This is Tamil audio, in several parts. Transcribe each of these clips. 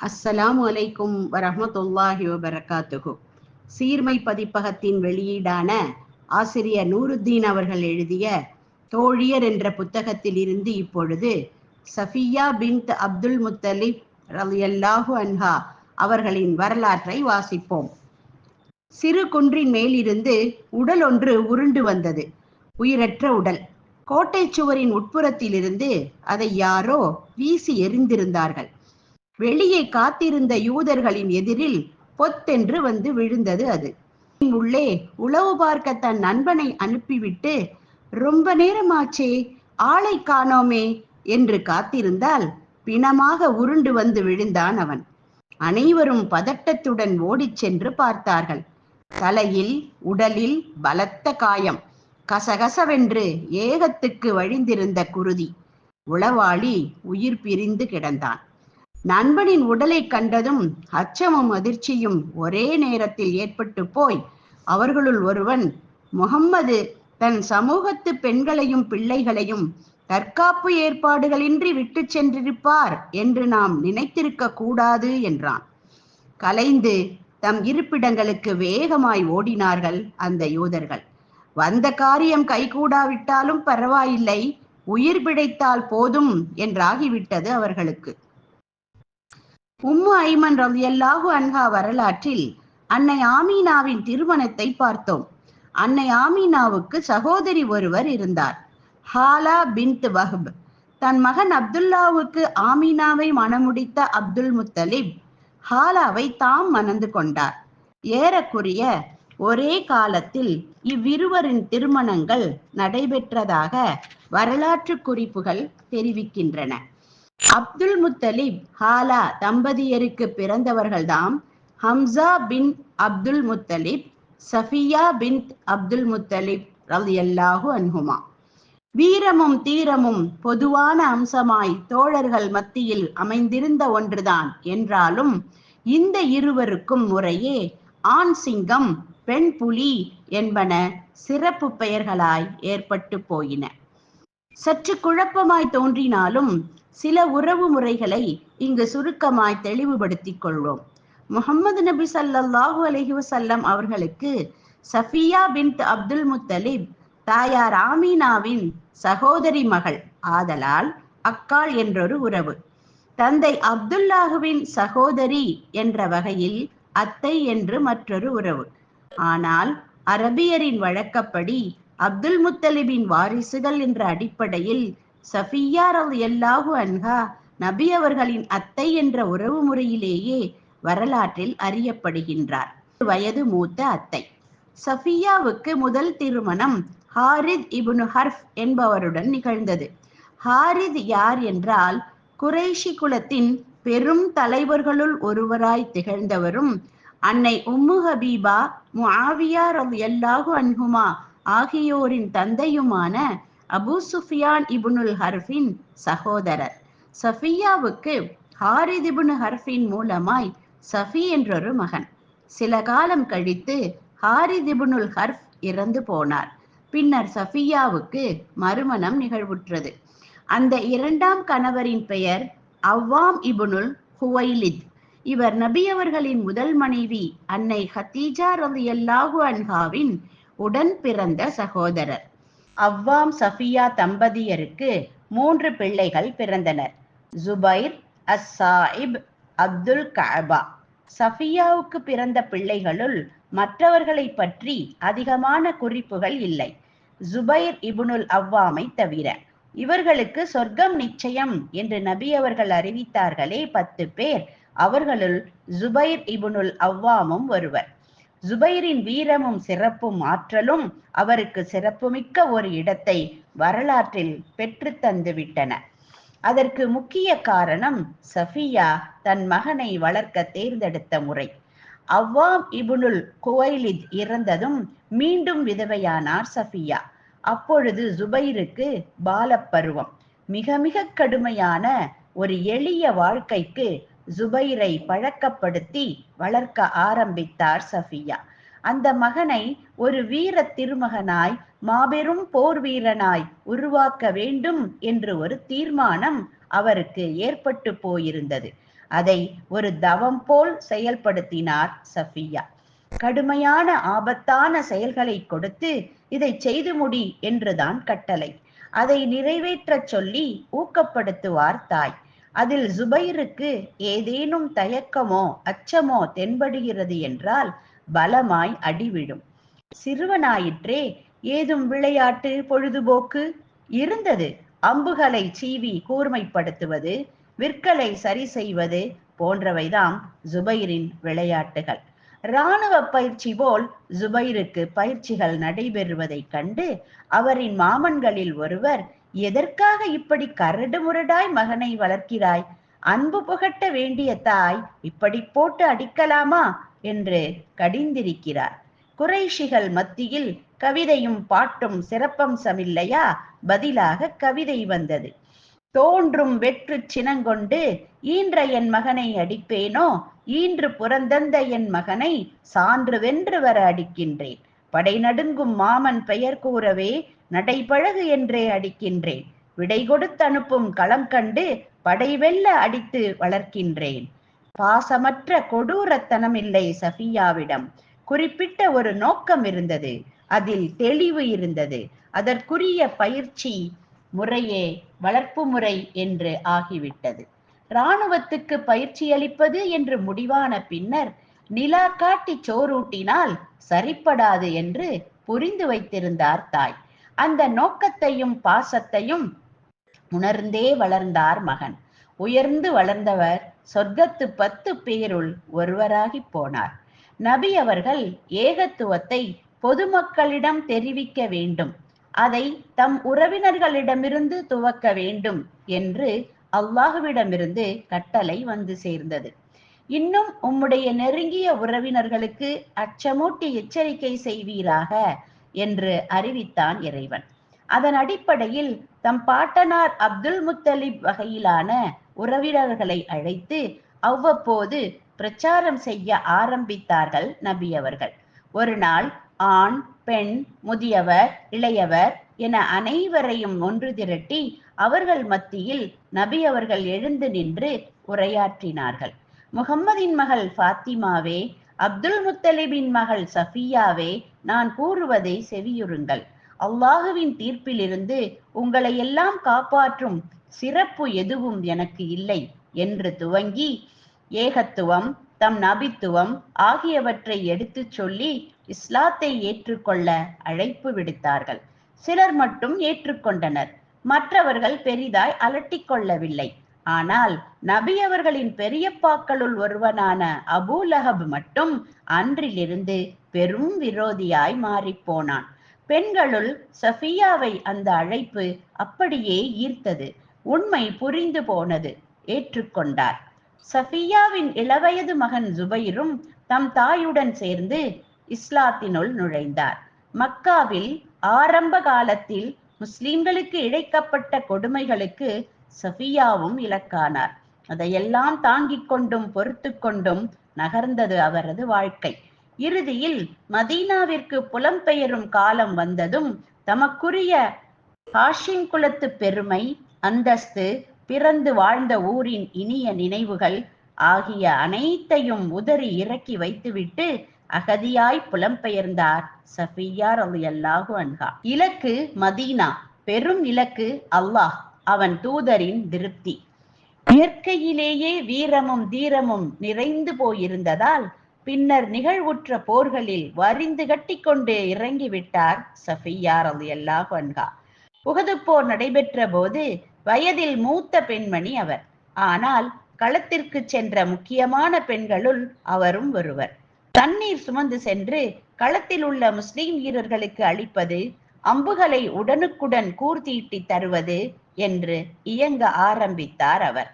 அஸ்ஸலாமு அலைக்கும் வரமத்துல்லாஹி வபரகாத்துகு சீர்மை பதிப்பகத்தின் வெளியீடான ஆசிரியர் நூருத்தீன் அவர்கள் எழுதிய தோழியர் என்ற புத்தகத்தில் இருந்து இப்பொழுது சஃபியா பின்த் அப்துல் முத்தலிப் ரலியல்லாஹு அன்ஹா அவர்களின் வரலாற்றை வாசிப்போம். சிறு குன்றின் மேலிருந்து உடல் ஒன்று உருண்டு வந்தது. உயிரற்ற உடல். கோட்டை சுவரின் உட்புறத்திலிருந்து அதை யாரோ வீசி எறிந்திருந்தார்கள் வெளியே காத்திருந்த யூதர்களின் எதிரில் பொத்தென்று வந்து விழுந்தது அது. உள்ளே உளவு பார்க்க தன் நண்பனை அனுப்பிவிட்டு ரொம்ப நேரமாச்சே ஆளை காணோமே என்று காத்திருந்தால் பிணமாக உருண்டு வந்து விழுந்தான் அவன். அனைவரும் பதட்டத்துடன் ஓடிச் சென்று பார்த்தார்கள். தலையில் உடலில் பலத்த காயம். கசகசவென்று ஏகத்துக்கு வழிந்திருந்த குருதி. உளவாளி உயிர் பிரிந்து கிடந்தான். நண்பனின் உடலை கண்டதும் அச்சமும் அதிர்ச்சியும் ஒரே நேரத்தில் ஏற்பட்டு போய் அவர்களுள் ஒருவன் முகம்மது தன் சமூகத்து பெண்களையும் பிள்ளைகளையும் தற்காப்பு ஏற்பாடுகளின்றி விட்டு சென்றிருப்பார் என்று நாம் நினைத்திருக்க கூடாது என்றான். கலைந்து தம் இருப்பிடங்களுக்கு வேகமாய் ஓடினார்கள் அந்த யூதர்கள். வந்த காரியம் கைகூடாவிட்டாலும் பரவாயில்லை உயிர் பிழைத்தால் போதும் என்றாகிவிட்டது அவர்களுக்கு. உம்மு ஐமன் ரவியல்லாஹு அன்ஹா வரலாற்றில் அன்னை ஆமீனாவின் திருமணத்தை பார்த்தோம். அன்னை ஆமீனாவுக்கு சகோதரி ஒருவர் இருந்தார். ஹாலா பின்த் வஹப். தன் மகன் அப்துல்லாவுக்கு ஆமீனாவை மணமுடித்த அப்துல் முத்தலிப் ஹாலாவை தாம் மணந்து கொண்டார். ஏறக்குறைய ஒரே காலத்தில் இவ்விருவரின் திருமணங்கள் நடைபெற்றதாக வரலாற்று குறிப்புகள் தெரிவிக்கின்றன. அப்துல் முத்தலிப் ஹாலா தம்பதியருக்கு பிறந்தவர்கள்தாம். Hamza bin Abdul Muttalib Safiya bin Abdul Muttalib ரலியல்லாஹு அன்ஹுமா. வீரமும் தீரமும் பொதுவான அம்சமாய் தோழர்கள் மத்தியில் அமைந்திருந்த ஒன்றுதான் என்றாலும் இந்த இருவருக்கும் முறையே ஆண் சிங்கம் பெண் புலி என்பன சிறப்பு பெயர்களாய் ஏற்பட்டு போயின. சற்று குழப்பமாய் தோன்றினாலும் சில உறவு முறைகளை இங்கு சுருக்கமாய் தெளிவுபடுத்திக் கொள்வோம். முகமது நபி சல்லாஹூ அலஹி வசல்லம் அவர்களுக்கு சஃபியா பின் அப்துல் முத்தலிப் தாயார் ஆமீனாவின் சகோதரி மகள் ஆதலால் அக்காள் என்றொரு உறவு. தந்தை அப்துல்லாஹுவின் சகோதரி என்ற வகையில் அத்தை என்று மற்றொரு உறவு. ஆனால் அரபியரின் வழக்கப்படி அப்துல் முத்தலிபின் வாரிசுகள் என்ற அடிப்படையில் சஃபியார் அல் எல்லாஹு அன்ஹா நபி அவர்களின் அத்தை என்ற உறவு முறையிலேயே வரலாற்றில் அறியப்படுகின்றார். வயது மூத்த அத்தை. சஃபியாவுக்கு முதல் திருமணம் ஹாரித் இபுனு ஹர்ஃப் என்பவருடன் நிகழ்ந்தது. ஹாரித் யார் என்றால் குறைஷி குலத்தின் பெரும் தலைவர்களுள் ஒருவராய் திகழ்ந்தவரும் அன்னை உம்மு ஹபீபா முஆவியா ரவ் அன்ஹுமா ஆகியோரின் தந்தையுமான அபு சுஃபியான் இபுனுல் ஹர்ஃபின் சகோதரர். சஃபியாவுக்கு ஹாரித் இபுனு ஹர்ஃபின் மூலமாய் சஃபி என்றொரு மகன். சில காலம் கழித்து ஹாரித் இபுனுல் ஹர்ஃப் இறந்து போனார். பின்னர் சஃபியாவுக்கு மறுமணம் நிகழ்வுற்றது. அந்த இரண்டாம் கணவரின் பெயர் அவ்வாம் இபுனுல் ஹுவைலித். இவர் நபி அவர்களின் முதல் மனைவி அன்னை ஹத்தீஜா ரவி அல்லாஹு அன்ஹாவின் உடன் பிறந்த சகோதரர். அவ்வாம் சஃபியா தம்பதியருக்கு மூன்று பிள்ளைகள் பிறந்தனர். ஜுபைர் அஸ்ஸாயிப் அப்துல் கஅபா. சஃபியாவுக்கு பிறந்த பிள்ளைகளுள் மற்றவர்களை பற்றி அதிகமான குறிப்புகள் இல்லை. ஜுபைர் இபுனுல் அவ்வாமை தவிர இவர்களுக்கு சொர்க்கம் நிச்சயம் என்று நபி அவர்கள் அறிவித்தார்களே பத்து பேர் அவர்களுள் ஜுபைர் இபுனுல் அவ்வாமும் ஒருவர். ஜுபைரின் வீரமும் சிறப்பும் ஆற்றலும் அவருக்கு சிறப்புமிக்க ஒரு இடத்தை வரலாற்றில் பெற்று தந்துவிட்டன. அதற்கு முக்கிய காரணம் சஃபியா தன் மகனை வளர்க்க தேர்ந்தெடுத்த முறை. அவ்வாம் இபுனுல் குவைலித் இறந்ததும் மீண்டும் விதவையானார் சஃபியா. அப்பொழுது ஜுபைருக்கு பாலப்பருவம். மிக மிக கடுமையான ஒரு எளிய வாழ்க்கைக்கு ஜுபைரை பழக்கப்படுத்தி வளர்க்க ஆரம்பித்தார் சஃபியா. அந்த மகனை ஒரு வீர திருமகனாய் மாபெரும் போர் வீரனாய் உருவாக்க வேண்டும் என்று ஒரு தீர்மானம் அவருக்கு ஏற்பட்டு போயிருந்தது. அதை ஒரு தவம் போல் செயல்படுத்தினார் சஃபியா. கடுமையான ஆபத்தான செயல்களை கொடுத்து இதை செய்து முடி என்றுதான் கட்டளை. அதை நிறைவேற்றச் சொல்லி ஊக்கப்படுத்துவார் தாய். அதில் ஜுபைருக்கு ஏதேனும் தயக்கமோ அச்சமோ தென்படுகிறது என்றால் பலமாய் அடிவிடும். சிறுவனாயிற்றே ஏதும் விளையாட்டு பொழுதுபோக்கு? இருந்தது. அம்புகளை சீவி கூர்மைப்படுத்துவது விற்களை சரி செய்வது போன்றவைதான் ஜுபைரின் விளையாட்டுகள். இராணுவ பயிற்சி போல் ஜுபைருக்கு பயிற்சிகள் நடைபெறுவதைக் கண்டு அவரின் மாமன்களில் ஒருவர் எதற்காக இப்படி கரடு முரடாய் மகனை வளர்க்கிறாய்? அன்பு புகட்ட வேண்டிய தாய் இப்படி போட்டு அடிக்கலாமா? என்று கடிந்திருக்கிறார். குறைஷிகள் மத்தியில் கவிதையும் பாட்டும் சிறப்பம்சமில்லையா பதிலாக கவிதை வந்தது. தோன்றும் வெற்று சினங்கொண்டு ஈன்ற என் மகனை அடிப்பேனோ? ஈன்று புறந்தந்த என் மகனை சான்று வென்று வர அடிக்கின்றேன். படை நடுங்கும் மாமன் பெயர் கூறவே நடைபழகு என்றே அடிக்கின்றேன். விடை கொடுத்து அனுப்பும் களம் கண்டு படை வெல்ல அடித்து வளர்க்கின்றேன். பாசமற்ற கொடூரத்தனம் இல்லை சஃபியாவிடம். குறிப்பிட்ட ஒரு நோக்கம் இருந்தது. அதில் தெளிவு இருந்தது. அதற்குரிய பயிற்சி முறையே வளர்ப்பு முறை என்று ஆகிவிட்டது. இராணுவத்துக்கு பயிற்சி அளிப்பது என்று முடிவான பின்னர் நிலா காட்டி சோறூட்டினால் சரிப்படாது என்று புரிந்து வைத்திருந்தார் தாய். அந்த நோக்கத்தையும் பாசத்தையும் உணர்ந்தே வளர்ந்தார் மகன். உயர்ந்து வளர்ந்தவர் சொர்க்கத்து பத்து பேருள் ஒருவராகி போனார். நபி அவர்கள் ஏகத்துவத்தை பொதுமக்களிடம் தெரிவிக்க வேண்டும். அதை தம் உறவினர்களிடமிருந்து துவக்க வேண்டும் என்று அல்லாஹுவிடமிருந்து கட்டளை வந்து சேர்ந்தது. இன்னும் உம்முடைய நெருங்கிய உறவினர்களுக்கு அச்சமூட்டி எச்சரிக்கை செய்வீராக. என்று அறிவித்தான் இறைவன். அதன் அடிப்படையில் தம் பாட்டனார் அப்துல் முத்தலிப் வகையிலான உறவினர்களை அழைத்து அவ்வப்போது பிரச்சாரம் செய்ய ஆரம்பித்தார்கள் நபி அவர்கள். ஒரு நாள் ஆண் பெண் முதியவர் இளையவர் என அனைவரையும் ஒன்று திரட்டி அவர்கள் மத்தியில் நபி அவர்கள் எழுந்து நின்று உரையாற்றினார்கள். முகம்மதின் மகள் ஃபாத்திமாவே அப்துல் முத்தலிபின் மகள் சஃபியாவே நான் கூறுவதை செவியுறுங்கள். அல்லாஹுவின் தீர்ப்பிலிருந்து உங்களை எல்லாம் காப்பாற்றும் சிறப்பு எதுவும் எனக்கு இல்லை என்று துவங்கி ஏகத்துவம் தம் நபித்துவம் ஆகியவற்றை எடுத்துச் சொல்லி இஸ்லாத்தை ஏற்றுக்கொள்ள அழைப்பு விடுத்தார்கள். சிலர் மட்டும் ஏற்றுக்கொண்டனர். மற்றவர்கள் பெரிதாய் அலட்டிக் கொள்ளவில்லை. ஆனால் நபி அவர்களின் பெரியப்பாக்களுள் ஒருவனான அபூ லஹப் மட்டும் அன்றிலிருந்து பெரும் விரோதியாய் மாறிப்போனான் பெண்களுள் சஃபியாவை அந்த அழைப்பு அப்படியே ஈர்த்தது. உண்மை புரிந்து போனது. ஏற்றுக்கொண்டார். சஃபியாவின் இளவயது மகன் ஜுபைரும் தம் தாயுடன் சேர்ந்து இஸ்லாத்தினுள் நுழைந்தார். மக்காவில் ஆரம்ப காலத்தில் முஸ்லிம்களுக்கு இழைக்கப்பட்ட கொடுமைகளுக்கு சஃபியாவும் இலக்கானார். அதையெல்லாம் தாங்கிக் கொண்டும் பொறுத்து கொண்டும் நகர்ந்தது அவரது வாழ்க்கை. இறுதியில் மதீனாவிற்கு புலம்பெயரும் காலம் வந்ததும் தமக்குரிய ஹாஷிம் குலத்து பெருமை அந்தஸ்து பிறந்து வாழ்ந்த ஊரின் இனிய நினைவுகள் ஆகிய அனைத்தையும் உதறி இறக்கி வைத்துவிட்டு அகதியாய் புலம்பெயர்ந்தார் சஃபியார் அல்லாஹு அன்ஹா. இலக்கு மதீனா. பெரும் இலக்கு அல்லாஹ். அவன் தூதரின் திருப்தி. இயற்கையிலேயே வீரமும் தீரமும் நிறைந்து போயிருந்ததால் பின்னர் நிகழ்வுற்ற போர்களில் வரிந்து கட்டிக்கொண்டு இறங்கிவிட்டார் சஃபியார் அல்லாஹு அன்ஹா. உகது போர் நடைபெற்ற போது வயதில் மூத்த பெண்மணி அவர். ஆனால் களத்திற்கு சென்ற முக்கியமான பெண்களுள் அவரும் ஒருவர். தண்ணீர் சுமந்து சென்று களத்தில் உள்ள முஸ்லிம் வீரர்களுக்கு அளிப்பது அம்புகளை உடனுக்குடன் கூர்த்தீட்டி தருவது என்று இயங்க ஆரம்பித்தார் அவர்.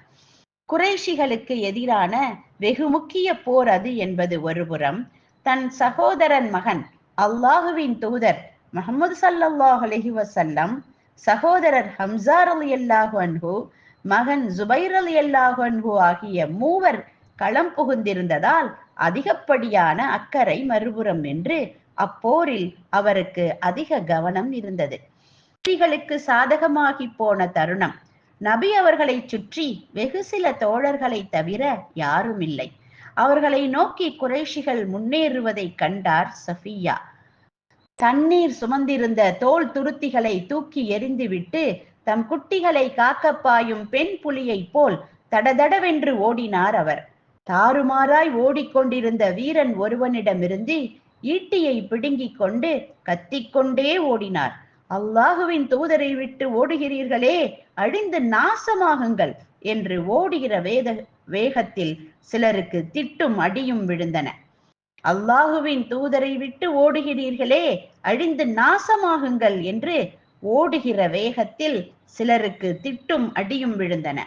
குறைஷிகளுக்கு எதிரான வெகு முக்கிய போர் அது என்பது ஒருபுறம் தன் சகோதரன் மகன் அல்லாஹுவின் தூதர் முகமது சல்லல்லாஹ் அலஹி வசல்லம் சகோதரர் ஹம்சார் அலி அல்லாஹு அன்ஹு மகன் ஜுபைர் அலி அல்லாஹு அன்ஹு ஆகிய மூவர் களம் புகுந்திருந்ததால் அதிகப்படியான அக்கறை மறுபுறம் என்று அப்போரில் அவருக்கு அதிக கவனம் இருந்தது. ஸ்திரீகளுக்கு சாதகமாகி போன தருணம். நபி அவர்களை சுற்றி வெகு சில தோழர்களை தவிர யாரும் இல்லை அவர்களை நோக்கி குறைஷிகள் முன்னேறுவதை கண்டார் சஃபியா. தண்ணீர் சுமந்திருந்த தோல் துருத்திகளை தூக்கி எறிந்துவிட்டு தம் குட்டிகளை காக்க பாயும் பெண் புலியைப் போல் தடதடவென்று ஓடினார் அவர். தாறுமாறாய் ஓடிக்கொண்டிருந்த வீரன் ஒருவனிடமிருந்து ஈட்டியை பிடுங்கிக் கொண்டு கத்திக்கொண்டே ஓடினார். அல்லாஹுவின் தூதரை விட்டு ஓடுகிறீர்களே அழிந்து நாசமாகுங்கள் என்று ஓடுகிற வேத வேகத்தில் சிலருக்கு திட்டும் அடியும் விழுந்தன. அல்லாஹுவின் தூதரை விட்டு ஓடுகிறீர்களே அழிந்து நாசமாகுங்கள் என்று ஓடுகிற வேகத்தில் சிலருக்கு திட்டும் அடியும் விழுந்தன.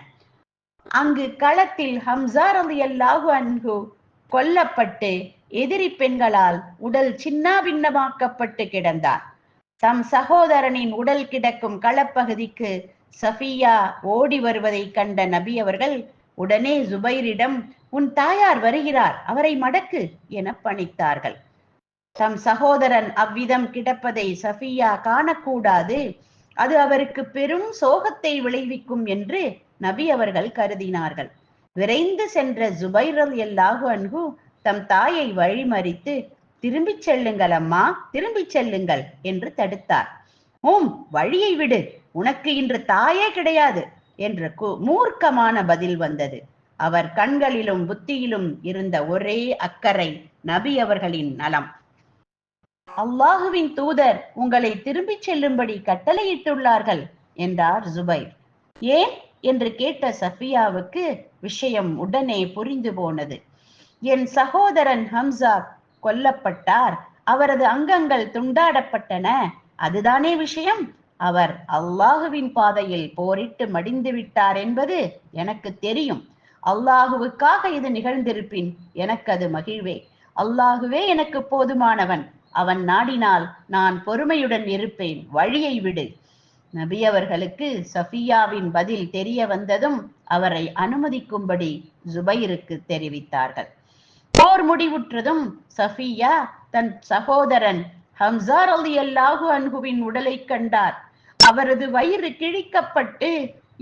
அங்கு களத்தில் ஹம்சார் அலி அல்லாஹு அன்ஹு கொல்லப்பட்டு எதிரி பெண்களால் உடல் சின்னாபின்னமாக்கப்பட்டு கிடந்தார். தம் சகோதரனின் உடல் கிடக்கும் களப்பகுதிக்கு சஃபியா ஓடி வருவதை கண்ட நபி அவர்கள் உடனே ஜுபைரிடம் உன் தாயார் வருகிறார் அவரை மடக்கு என பணித்தார்கள். தம் சகோதரன் அவ்விதம் கிடப்பதை சஃபியா காணக்கூடாது. அது அவருக்கு பெரும் சோகத்தை விளைவிக்கும் என்று நபி அவர்கள் கருதினார்கள். விரைந்து சென்ற ஜுபைரல் எல்லாகு அன்கு தம் தாயை வழிமறித்து திரும்பிச் செல்லுங்கள் அம்மா திரும்பிச் செல்லுங்கள் என்று தடுத்தார். ஓம் வழியை விடு. உனக்கு இன்று தாயே கிடையாது என்ற மூர்க்கமான பதில் வந்தது. அவர் கண்களிலும் புத்தியிலும் இருந்த ஒரே அக்கறை நபி அவர்களின் நலம். அல்லாஹுவின் தூதர் உங்களை திரும்பிச் செல்லும்படி கட்டளையிட்டுள்ளார்கள் என்றார் ஜுபைர். ஏன்? என்று கேட்ட சஃபியாவுக்கு விஷயம் உடனே புரிந்து போனது. என் சகோதரன் ஹம்சா கொல்லப்பட்டார். அவரது அங்கங்கள் துண்டாடப்பட்டன. அதுதானே விஷயம்? அவர் அல்லாஹுவின் பாதையில் போரிட்டு மடிந்து விட்டார் என்பது எனக்கு தெரியும். அல்லாஹுவுக்காக இது நிகழ்ந்திருப்பின் எனக்கு அது மகிழ்வே. அல்லாஹுவே எனக்கு போதுமானவன். அவன் நாடினால் நான் பொறுமையுடன் இருப்பேன். வழியை விடு. நபி அவர்களுக்கு சஃபியாவின் பதில் தெரிய வந்ததும் அவரை அனுமதிக்கும்படி ஜுபைருக்கு தெரிவித்தார்கள். போர் முடிவுற்றதும் சஃபியா தன் சகோதரன் ஹம்சார் அலி அல்லாஹு அன்ஹுவின் உடலை கண்டார். அவரது வயிறு கிழிக்கப்பட்டு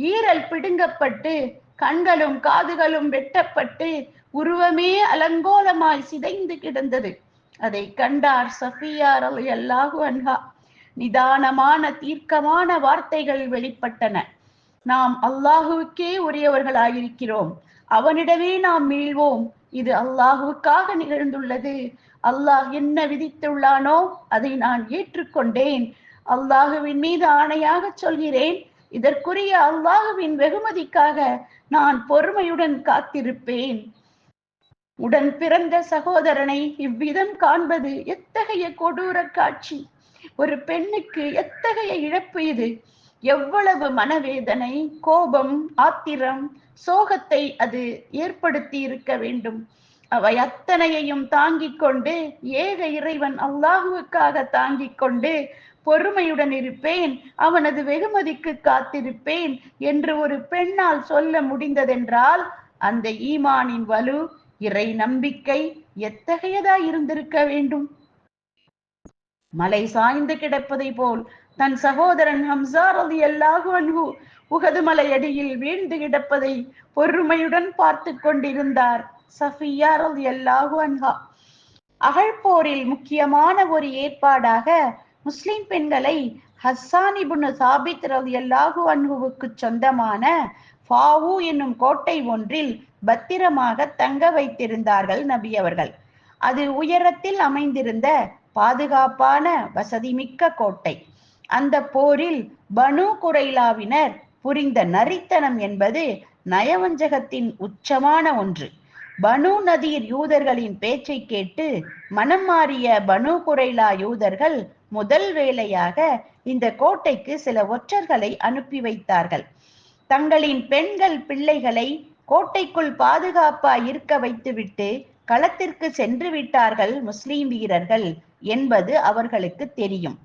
ஈரல் பிடுங்கப்பட்டு கண்களும் காதுகளும் வெட்டப்பட்டு உருவமே அலங்கோலமாய் சிதைந்து கிடந்தது. அதை கண்டார் சஃபியார் அலி அல்லாஹு அன்ஹா. நிதானமான தீர்க்கமான வார்த்தைகள் வெளிப்பட்டன. நாம் அல்லாஹுவுக்கே உரியவர்களாயிருக்கிறோம். அவனிடமே நாம் மீள்வோம். இது அல்லாஹுவுக்காக நிகழ்ந்துள்ளது. அல்லாஹ் என்ன விதித்துள்ளானோ அதை நான் ஏற்றுக்கொண்டேன். அல்லாஹுவின் மீது ஆணையாக சொல்கிறேன். இதற்குரிய அல்லாஹுவின் வெகுமதிக்காக நான் பொறுமையுடன் காத்திருப்பேன். உடன் பிறந்த சகோதரனை இவ்விதம் காண்பது எத்தகைய கொடூர காட்சி. ஒரு பெண்ணுக்கு எத்தகைய இழப்பு இது? எவ்வளவு மனவேதனை கோபம் ஆத்திரம் சோகத்தை அது ஏற்படுத்தி இருக்க வேண்டும். அவை அத்தனையையும் தாங்கிக் கொண்டு ஏக இறைவன் அல்லாஹுவுக்காக தாங்கிக் கொண்டு பொறுமையுடன் இருப்பேன் அவனது வெகுமதிக்கு காத்திருப்பேன் என்று ஒரு பெண்ணால் சொல்ல முடிந்ததென்றால் அந்த ஈமானின் வலு இறை நம்பிக்கை எத்தகையதா இருந்திருக்க வேண்டும்? மலை சாய்ந்து கிடப்பதை போல் தன் சகோதரன் ஹம்சார் அலி அல்லாஹு அன்ஹு உகது அடியில் வீழ்ந்து கிடப்பதை பொறுமையுடன் பார்த்து கொண்டிருந்தார். சஃபியார் அலி அல்லாஹு அன்ஹா. அகழ்போரில் முக்கியமான ஒரு ஏற்பாடாக முஸ்லிம் பெண்களை ஹஸ்ஸான் இப்னு சாபித் ரலியல்லாஹு அன்ஹுவுக்கு சொந்தமான ஃபாவு என்னும் கோட்டை ஒன்றில் பத்திரமாக தங்க வைத்திருந்தார்கள் நபி அவர்கள். அது உயரத்தில் அமைந்திருந்த பாதுகாப்பான வசதிமிக்க கோட்டை. அந்த போரில் பனு குரைலாவினர் புரிந்த நரித்தனம் என்பது நயவஞ்சகத்தின் உச்சமான ஒன்று. பனு நதீர் யூதர்களின் பேச்சை கேட்டு மனம் மாறிய பனு குரைலா யூதர்கள் முதல் வேளையாக இந்த கோட்டைக்கு சில ஒற்றர்களை அனுப்பி வைத்தார்கள். தங்களின் பெண்கள் பிள்ளைகளை கோட்டைக்குள் பாதுகாப்பாய் இருக்க வைத்துவிட்டு களத்திற்கு சென்று விட்டார்கள் முஸ்லிம் வீரர்கள் என்பது அவர்களுக்கு தெரியும்.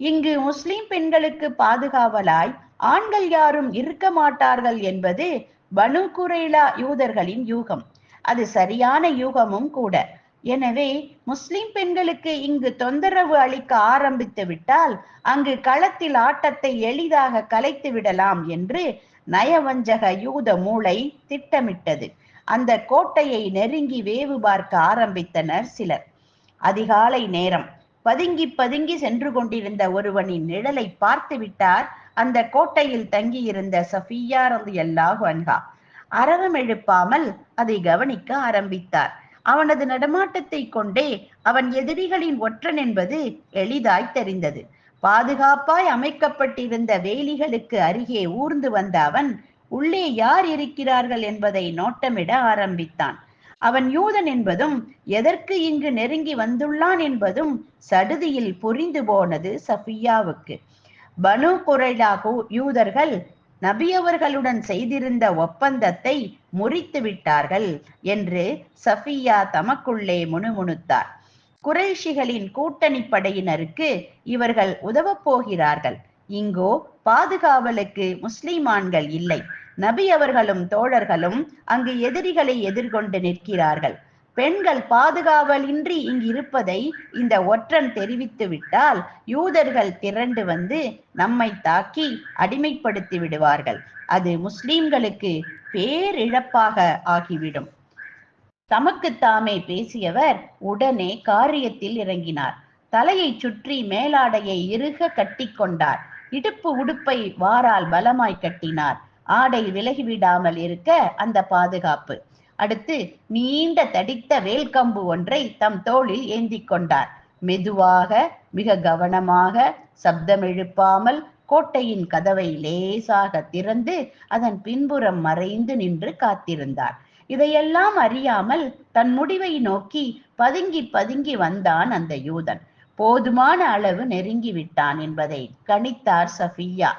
இங்கு முஸ்லிம் பெண்களுக்கு பாதுகாவலாய் ஆண்கள் யாரும் இருக்க மாட்டார்கள் என்பது பனு குரேலா யூதர்களின் யூகம். அது சரியான யூகமும் கூட. எனவே முஸ்லிம் பெண்களுக்கு இங்கு தொந்தரவு அளிக்க ஆரம்பித்து விட்டால் அங்கு களத்தில் ஆட்டத்தை எளிதாக கலைத்து விடலாம் என்று நயவஞ்சக யூத மூளை திட்டமிட்டது. அந்த கோட்டையை நெருங்கி வேவு பார்க்க ஆரம்பித்தனர் சிலர். அதிகாலை நேரம் பதுங்கி பதுங்கி சென்று கொண்டிருந்த ஒருவனின் நிழலை பார்த்து விட்டார். அந்த கோட்டையில் தங்கியிருந்த சஃபியா எல்லாஹு அன்ஹா. அரவம் எழுப்பாமல் அதை கவனிக்க ஆரம்பித்தார். அவனது நடமாட்டத்தை கொண்டே அவன் எதிரிகளின் ஒற்றன் என்பது எளிதாய் தெரிந்தது. பாதுகாப்பாய் அமைக்கப்பட்டிருந்த வேலிகளுக்கு அருகே ஊர்ந்து வந்த அவன் உள்ளே யார் இருக்கிறார்கள் என்பதை நோட்டமிட ஆரம்பித்தான். அவன் யூதன் என்பதும் எதற்கு இங்கு நெருங்கி வந்துள்ளான் என்பதும் சடுதியில் புரிந்து போனது சஃபியாவுக்கு. பனு குரைலா யூதர்கள் நபியவர்களுடன் செய்திருந்த ஒப்பந்தத்தை முறித்து விட்டார்கள் என்று சஃபியா தமக்குள்ளே முணுமுணுத்தார். குறைஷிகளின் கூட்டணி படையினருக்கு இவர்கள் உதவப் போகிறார்கள். இங்கோ பாதுகாவலுக்கு முஸ்லிமான்கள் இல்லை. நபி அவர்களும் தோழர்களும் அங்கு எதிரிகளை எதிர்கொண்டு நிற்கிறார்கள். பெண்கள் பாதுகாவலின்றி இங்கு இருப்பதை இந்த ஒற்றன் தெரிவித்து விட்டால் யூதர்கள் திரண்டு வந்து நம்மை தாக்கி அடிமைப்படுத்தி விடுவார்கள். அது முஸ்லிம்களுக்கு பேரிழப்பாக ஆகிவிடும். தமக்கு தாமே பேசியவர் உடனே காரியத்தில் இறங்கினார். தலையை சுற்றி மேலாடையை இறுக கட்டிக்கொண்டார் இடுப்பு உடுப்பை வாரால் பலமாய் கட்டினார். ஆடை விலகிவிடாமல் இருக்க அந்த பாதுகாப்பு. அடுத்து நீண்ட தடித்த வேல்கம்பு ஒன்றை தம் தோளில் ஏந்தி கொண்டார். மெதுவாக மிக கவனமாக சப்தம் எழுப்பாமல் கோட்டையின் கதவை லேசாக திறந்து அதன் பின்புறம் மறைந்து நின்று காத்திருந்தார். இதையெல்லாம் அறியாமல் தன் முடிவை நோக்கி பதுங்கி பதுங்கி வந்தான் அந்த யூதன். போதுமான அளவு நெருங்கி விட்டான் என்பதை கணித்தார் சஃபியா.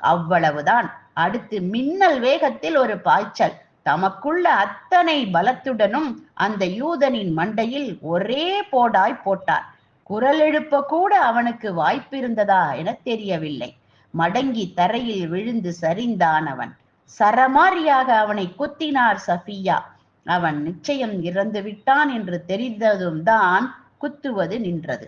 அவ்வளவுதான். அடுத்து மின்னல் வேகத்தில் ஒரு பாய்ச்சல். தமக்குள்ள அத்தனை பலத்துடனும் அந்த யூதனின் மண்டையில் ஒரே போடாய் போட்டார். குரல் எழுப்ப கூட அவனுக்கு வாய்ப்பிருந்ததா என தெரியவில்லை. மடங்கி தரையில் விழுந்து சரிந்தான் அவன் சரமாரியாக அவனை குத்தினார் சஃபியா. அவன் நிச்சயம் இறந்து விட்டான் என்று தெரிந்ததும் தான் குத்துவது நின்றது.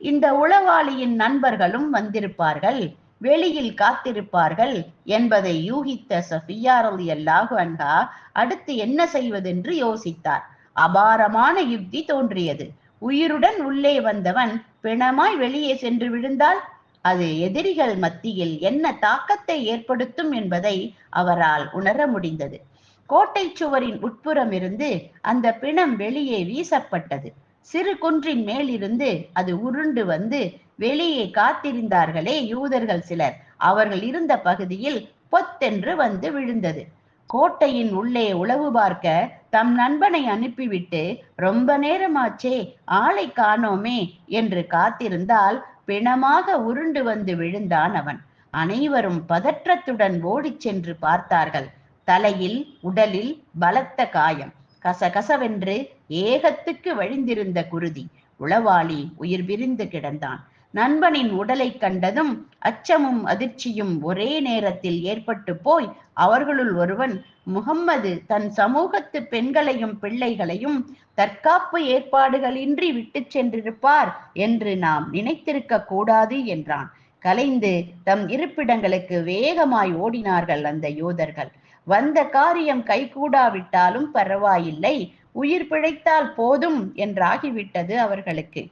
இந்த உளவாளியின் நண்பர்களும் வந்திருப்பார்கள். வெளியில் காத்திருப்பார்கள் என்பதை யூகித்த சஃபியா அல்லாஹு அன்ஹா அடுத்து என்ன செய்வதென்று யோசித்தார். அபாரமான யுக்தி தோன்றியது. உயிருடன் உள்ளே வந்தவன் பிணமாய் வெளியே சென்று விழுந்தால் அது எதிரிகள் மத்தியில் என்ன தாக்கத்தை ஏற்படுத்தும் என்பதை அவரால் உணர முடிந்தது. கோட்டை சுவரின் உட்புறம் இருந்து அந்த பிணம் வெளியே வீசப்பட்டது. சிறு குன்றின் மேலிருந்து அது உருண்டு வந்து வெளியே காத்திருந்தார்களே யூதர்கள் சிலர். அவர்கள் இருந்த பகுதியில் பொத்தென்று வந்து விழுந்தது. கோட்டையின் உள்ளே உளவு பார்க்க தம் நண்பனை அனுப்பிவிட்டு ரொம்ப நேரமாச்சே ஆளை காணோமே என்று காத்திருந்தால் பிணமாக உருண்டு வந்து விழுந்தான் அவன். அனைவரும் பதற்றத்துடன் ஓடிச் சென்று பார்த்தார்கள். தலையில் உடலில் பலத்த காயம். கசகசவென்று ஏகத்துக்கு வழிந்திருந்த குருதி. உளவாளி உயிர் விரிந்து கிடந்தான். நண்பனின் உடலை கண்டதும் அச்சமும் அதிர்ச்சியும் ஒரே நேரத்தில் ஏற்பட்டு போய் அவர்களுள் ஒருவன் முகம்மது தன் சமூகத்து பெண்களையும் பிள்ளைகளையும் தற்காப்பு ஏற்பாடுகளின்றி விட்டு சென்றிருப்பார் என்று நாம் நினைத்திருக்க கூடாது என்றான். கலைந்து தம் இருப்பிடங்களுக்கு வேகமாய் ஓடினார்கள் அந்த யூதர்கள். வந்த காரியம் கைகூடாவிட்டாலும் பரவாயில்லை உயிர் பிழைத்தால் போதும் என்றாகிவிட்டது அவர்களுக்கு.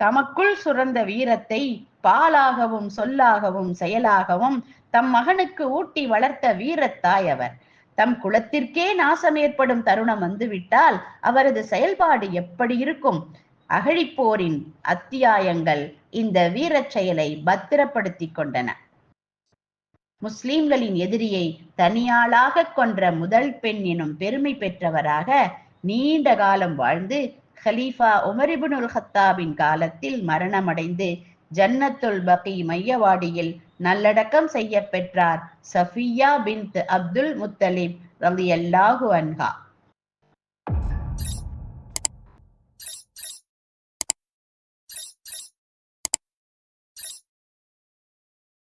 தமக்குள் சுரந்த வீரத்தை பாலாகவும் சொல்லாகவும் செயலாகவும் தம் மகனுக்கு ஊட்டி வளர்த்த வீரத்தாய் அவர். தம் குலத்திற்கே நாசம் ஏற்படும் தருணம் வந்துவிட்டால் அவரது செயல்பாடு எப்படி இருக்கும்? அகழிப்போரின் அத்தியாயங்கள் இந்த வீரச் செயலை பத்திரப்படுத்தி கொண்டன. முஸ்லிம்களின் எதிரியை தனியாளாக கொன்ற முதல் பெண் எனும் பெருமை பெற்றவராக நீண்ட காலம் வாழ்ந்து ஹலீஃபா உமரிபுனுல் ஹத்தாபின் காலத்தில் மரணமடைந்து ஜன்னத்துல் பகி மையவாடியில் நல்லடக்கம் செய்ய பெற்றார் சஃபியா பின் அப்துல் முத்தலிப் ரலியல்லாஹு அன்ஹா